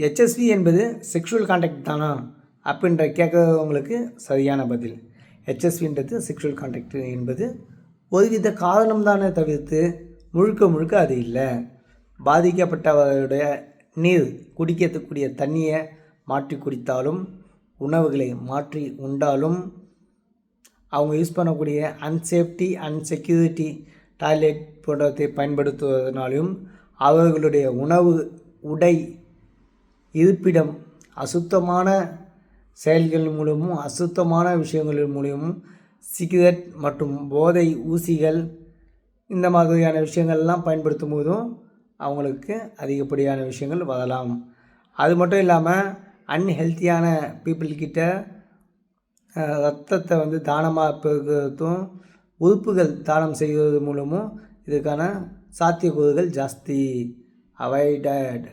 HSV என்பது sexual contact தானா? அப்படின்ற கேட்கவங்களுக்கு சரியான பதில். ஹெச்எஸ்வின்றது செக்ஷுவல் காண்டாக்ட் என்பது ஒருவித காரணம் தானே தவிர்த்து முழுக்க முழுக்க அது இல்லை. பாதிக்கப்பட்டவருடைய நீர் குடிக்கக்கூடிய தண்ணியை மாற்றி குடித்தாலும் உணவுகளை மாற்றி உண்டாலும் அவங்க யூஸ் பண்ணக்கூடிய அன்சேஃப்டி அன்செக்யூரிட்டி டாய்லெட் போன்றவற்றை பயன்படுத்துவதனாலும் அவர்களுடைய உணவு உடை இருப்பிடம் அசுத்தமான செயல்கள் மூலமும் அசுத்தமான விஷயங்கள் மூலியமும் சிகரெட் மற்றும் போதை ஊசிகள் இந்த மாதிரியான விஷயங்கள்லாம் பயன்படுத்தும் போதும் அவங்களுக்கு அதிகப்படியான விஷயங்கள் வரலாம். அது மட்டும் இல்லாமல் அன்ஹெல்த்தியான பீப்புள்கிட்ட ரத்தத்தை வந்து தானமாக பெறுகிறதும் உறுப்புகள் தானம் செய்வது மூலமும் இதுக்கான சாத்தியக்கூறுகள் ஜாஸ்தி. அவாய்டட்